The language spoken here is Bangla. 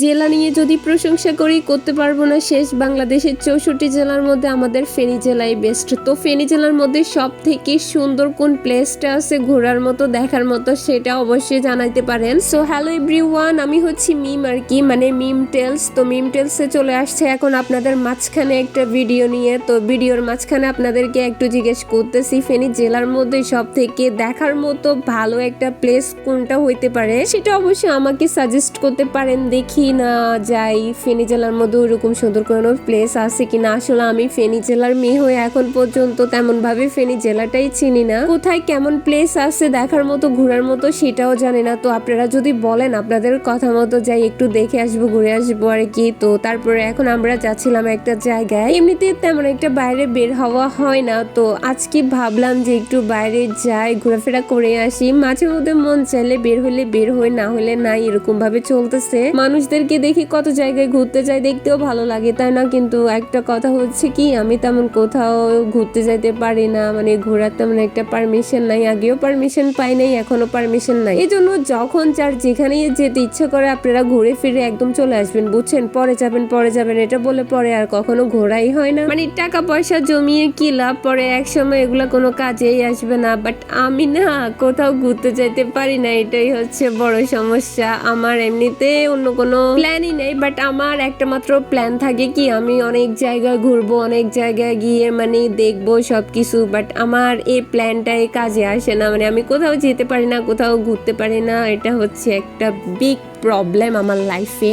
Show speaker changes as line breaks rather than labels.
জেলা নিয়ে যদি প্রশংসা করি, করতে পারব না শেষ। বাংলাদেশের চৌষট্টি জেলার মধ্যে আমাদের ফেনী জেলাই বেস্ট তো ফেনী জেলার মধ্যে সব থেকে সুন্দর কোন প্লেসটা আছে ঘোরার মতো, দেখার মতো, সেটা অবশ্যই জানাইতে পারেন। সো হ্যালো এভরি ওয়ান আমি হচ্ছি মিম আর কি মানে মিম টেলস তো মিম টেলসে চলে আসছে এখন আপনাদের মাঝখানে একটা ভিডিও নিয়ে। তো ভিডিওর মাঝখানে আপনাদেরকে একটু জিজ্ঞেস করতেছি, ফেনী জেলার মধ্যে সব থেকে দেখার মতো ভালো একটা প্লেস কোনটা হইতে পারে? সেটা অবশ্যই আমাকে সাজেস্ট করতে পারেন, দেখি। না যাই, ফেনী জেলার মধ্যে ওরকম সুন্দর কোনো প্লেস আছে কিনা? আসলে আমি ফেনী জেলার মেয়ে হয়ে এখন পর্যন্ত তেমন ভাবে ফেনী জেলাটাই চিনি না। কোথায় কেমন প্লেস আছে দেখার মতো, ঘোরার মতো সেটাও জানি না। তো আপনারা যদি বলেন আপনাদের কথা মতো, যাই একটু দেখে আসব, ঘুরে আসব আর কি। তো তারপরে এখন আমরা যাচ্ছিলাম একটা জায়গায়। এমনিতে তেমন একটা বাইরে বের হওয়া হয় না। তো আজকে ভাবলাম যে একটু বাইরে যাই, ঘোরাফেরা করে আসি। মাঝে মধ্যে মন চাইলে বের হলে বের হই, না হলে নাই এরকম ভাবে চলতেছে মানুষদেরকে দেখি কত জায়গায় ঘুরতে যাই, দেখতেও ভালো লাগে, তাই না? কিন্তু একটা কথা হচ্ছে কি, আমি তেমন কোথাও ঘুরতে যাইতে পারি না মানে ঘোরার তেমন একটা পারমিশন নাই, আগেও পারমিশন পাই নাই এখনও পারমিশন নাই। এই জন্য যখন যার যেখানেই যেতে ইচ্ছে করে, আপনারা ঘুরে ফিরে একদম চলে আসবেন, বুঝছেন? পরে যাবেন পরে যাবেন, এটা বলে পরে আর কখনো ঘোরাই হয় না। মানে টাকা পয়সা জমিয়ে কি লাভ? পরে এক সময় এগুলো কোনো কাজেই আসবে না বাট আমি না, কোথাও ঘুরতে যাইতে পারি না, এটাই হচ্ছে বড় সমস্যা। আমার এমনিতে অন্য কোনো প্ল্যানই নেই বাট আমার একটা মাত্র প্ল্যান থাকে কি আমি অনেক জায়গায় ঘুরবো, অনেক জায়গায় গিয়ে মানে দেখব সব কিছু বাট আমার এই প্ল্যানটাই কাজে আসে না। মানে আমি কোথাও যেতে পারি না, কোথাও ঘুরতে পারি না, এটা হচ্ছে একটা বিগ প্রবলেম আমার লাইফে